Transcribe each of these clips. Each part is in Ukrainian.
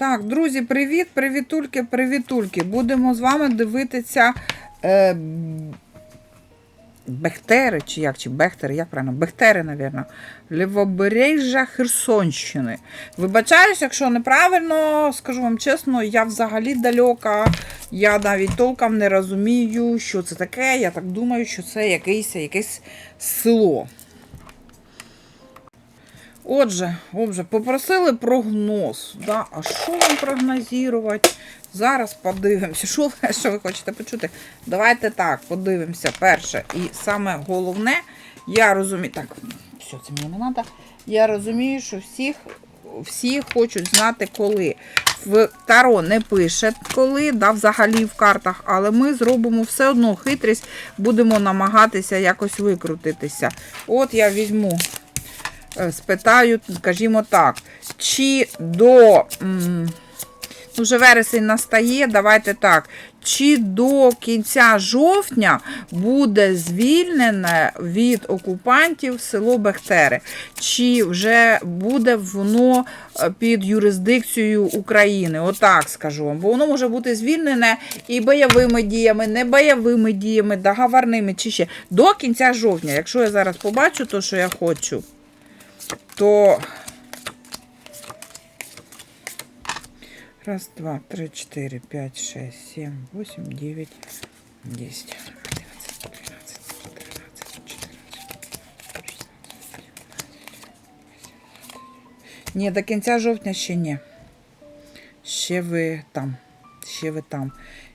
Так, друзі, привіт, привітульки, привітульки. Будемо з вами дивитися е, Бехтери, чи як, чи Бехтери, як правильно? Бехтери, мабуть. Лівобережжя Херсонщини. Вибачаюсь, якщо неправильно, скажу вам чесно, я взагалі далека. Я навіть толком не розумію, що це таке. Я так думаю, що це якесь, якесь село. Отже, отже, попросили прогноз. Да? А що вам прогнозувати? Зараз подивимося. Що, що ви хочете почути? Давайте так, подивимося. Перше. І саме головне, я розумію. Так, все, це мені не треба. Я розумію, що всіх, всі хочуть знати, коли. В Таро не пише коли, да, взагалі в картах, але ми зробимо все одно хитрість, будемо намагатися якось викрутитися. От я візьму спитаю, скажімо так, чи до. ну, Вже вересень настає, давайте так. Чи до кінця жовтня буде звільнене від окупантів село Бехтери? Чи вже буде воно е, під юрисдикцією України? Отак скажу вам. Бо воно може бути звільнене і бойовими діями, не бойовими діями, договорними чи ще до кінця жовтня. Якщо я зараз побачу те, що я хочу, то раз, два, три, четыре, пять, шесть, семь, восемь, девять, десять, одиннадцать, двенадцать, тринадцать, четырнадцать. Ні, до кінця жовтня ще ні. Ще ви там. Ще ви там.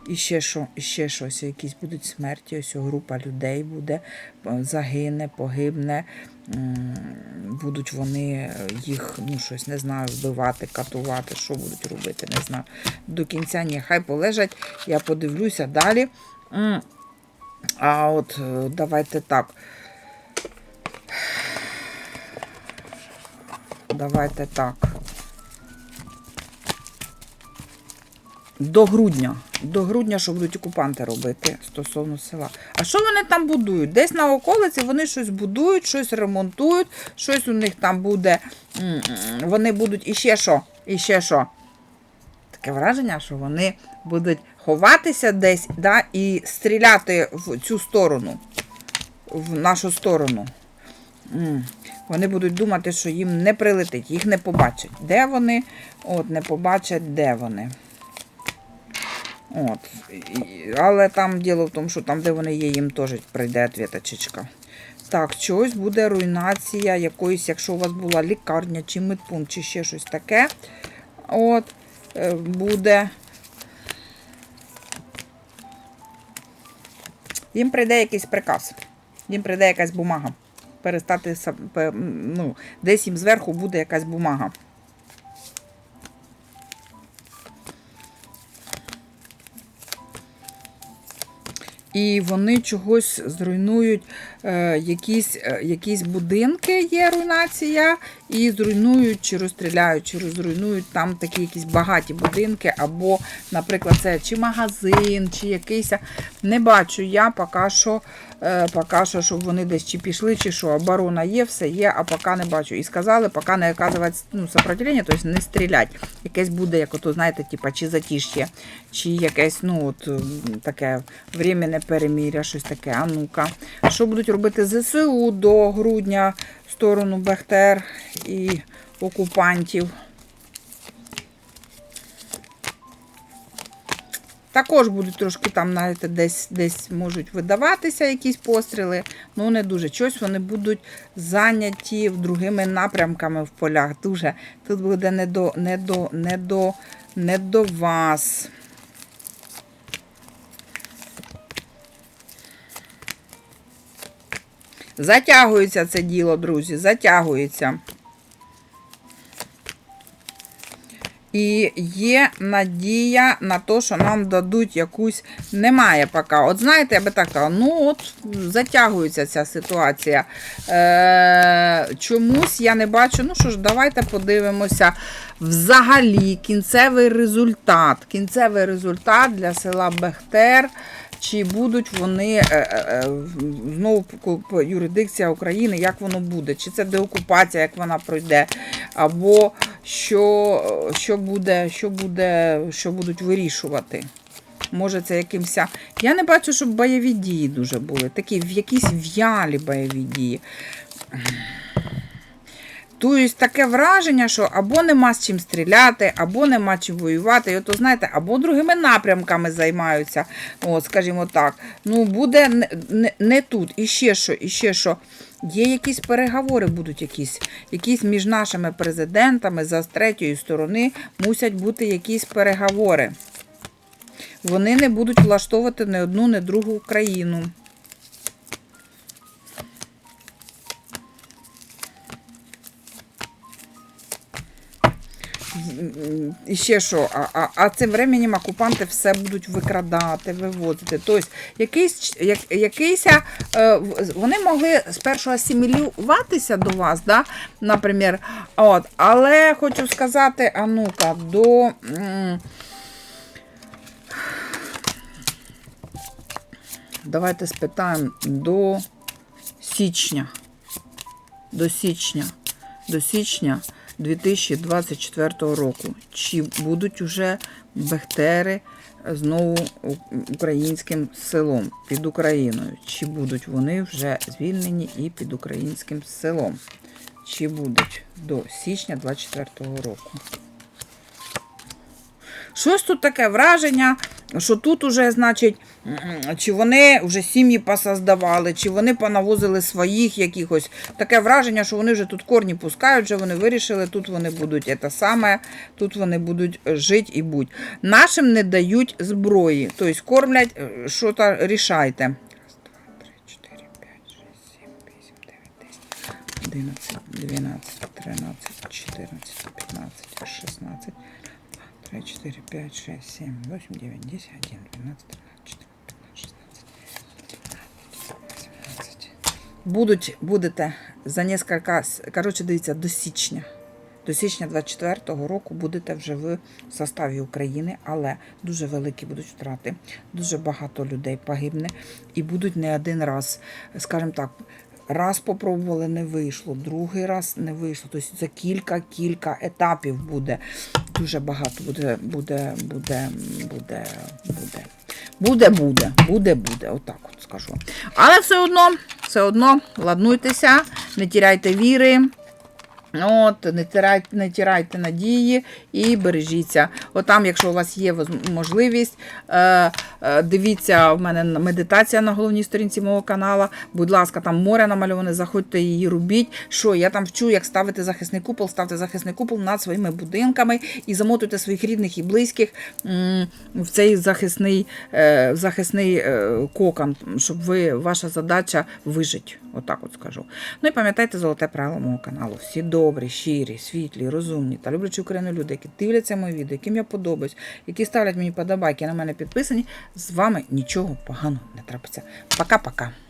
І ще що, ще щось, якісь будуть смерті, ось група людей буде, е, загине, погибне. Будуть вони е, їх, ну щось не знаю, вбивати, катувати, що будуть робити, не знаю. До кінця ні, хай полежать, я подивлюся далі. А от е, давайте так. Давайте так. До грудня. До грудня, що будуть окупанти робити стосовно села. А що вони там будують? Десь на околиці вони щось будують, щось ремонтують, щось у них там буде. Вони будуть іще що? Іще що? Таке враження, що вони будуть ховатися десь да, і стріляти в цю сторону, в нашу сторону. Вони будуть думати, що їм не прилетить, їх не побачать. Де вони? От, не побачать, де вони. От. Але там діло в тому, що там, де вони є, їм теж прийде відвіточечка. Так, чогось буде руйнація якоїсь, якщо у вас була лікарня чи медпункт, чи ще щось таке. От, е, буде. Їм прийде якийсь приказ. Їм прийде якась бумага. Перестати ну, десь їм зверху буде якась бумага. І вони чогось зруйнують е, якісь, е, якісь будинки, є руйнація, і зруйнують чи розстріляють, чи розруйнують там такі якісь багаті будинки, або, наприклад, це чи магазин, чи якийсь. Не бачу я поки що, е, поки що, щоб вони десь чи пішли, чи що. Оборона є, все є, а поки не бачу. І сказали, поки не оказувати ну, сопротивлення, тобто не стрілять. Якесь буде, як ото, знаєте, типа, чи затиш'я, чи якесь, ну, от таке временне переміря, щось таке. А ну-ка. Що будуть робити ЗСУ до грудня сторону Бехтер і окупантів? Також будуть трошки там, знаєте, десь десь можуть видаватися якісь постріли, ну не дуже. Щось вони будуть зайняті другими напрямками в полях. Дуже тут буде не до, не до, не до, не до вас. Затягується це діло, друзі, затягується. І є надія на те, що нам дадуть якусь. Немає поки. От знаєте, я би так сказала, ну от затягується ця ситуація. Е, чомусь я не бачу. Ну що ж, давайте подивимося. Взагалі, кінцевий результат. Кінцевий результат для села Бехтер чи будуть вони е, е, е, знову юрисдикція України, як воно буде, чи це деокупація, як вона пройде, або що, що буде, що буде, що будуть вирішувати. Може, це якимось. Я не бачу, щоб бойові дії дуже були. Такі в якісь в'ялі бойові дії. Тобто таке враження, що або нема з чим стріляти, або нема чим воювати. І ото, знаєте, або другими напрямками займаються. От, скажімо так. Ну, буде не, не, не тут. І ще що, і ще що. Є якісь переговори, будуть якісь, якісь між нашими президентами за з третьої сторони мусять бути якісь переговори. Вони не будуть влаштовувати ні одну, ні другу країну. І ще що, а, а, а цим временем окупанти все будуть викрадати, вивозити. Тобто, якийсь, як, якийсь, е, вони могли спершу асимілюватися до вас, да, наприклад, от, але хочу сказати, а ну-ка, до. Давайте спитаємо до січня. До січня. До січня 2024 року. Чи будуть уже Бехтери знову українським селом під Україною? Чи будуть вони вже звільнені і під українським селом? Чи будуть до січня 2024 року? Щось тут таке враження, що тут уже, значить, чи вони вже сім'ї посоздавали, чи вони понавозили своїх якихось. Таке враження, що вони вже тут корні пускають, вже вони вирішили, тут вони будуть це саме, тут вони будуть жити і будь. Нашим не дають зброї, тобто кормлять, е, що то рішайте. 11, 12, 13, 14, 15, 16, 3, 4, 5, 6, 7, 8, 9, 10, 11, 12, 13, 14, 15, 16, 17. Будуть, будете за несколько, коротше, дивіться, до січня. До січня 24-го року будете вже в составі України, але дуже великі будуть втрати. Дуже багато людей погибне і будуть не один раз, скажімо так, раз попробували, не вийшло, другий раз не вийшло. Тобто це кілька-кілька етапів буде. Дуже багато буде, буде, буде, буде, буде. Буде, буде, буде, буде, отак от скажу. Але все одно, все одно, ладнуйтеся, не тіряйте віри. От, не тирайте, не тирайте надії і бережіться. От там, якщо у вас є можливість, е, е, дивіться, в мене медитація на головній сторінці мого каналу. Будь ласка, там море намальоване, заходьте її робіть. Що я там вчу, як ставити захисний купол, ставте захисний купол над своїми будинками і замотуйте своїх рідних і близьких в цей захисний, е, захисний е, кокон, щоб ви, ваша задача вижити. Отак от скажу. Ну і пам'ятайте золоте правило мого каналу. Всі добрі, щирі, світлі, розумні та люблячі Україну люди, які дивляться мої відео, яким я подобаюсь, які ставлять мені подобайки, на мене підписані. З вами нічого поганого не трапиться. Пока-пока.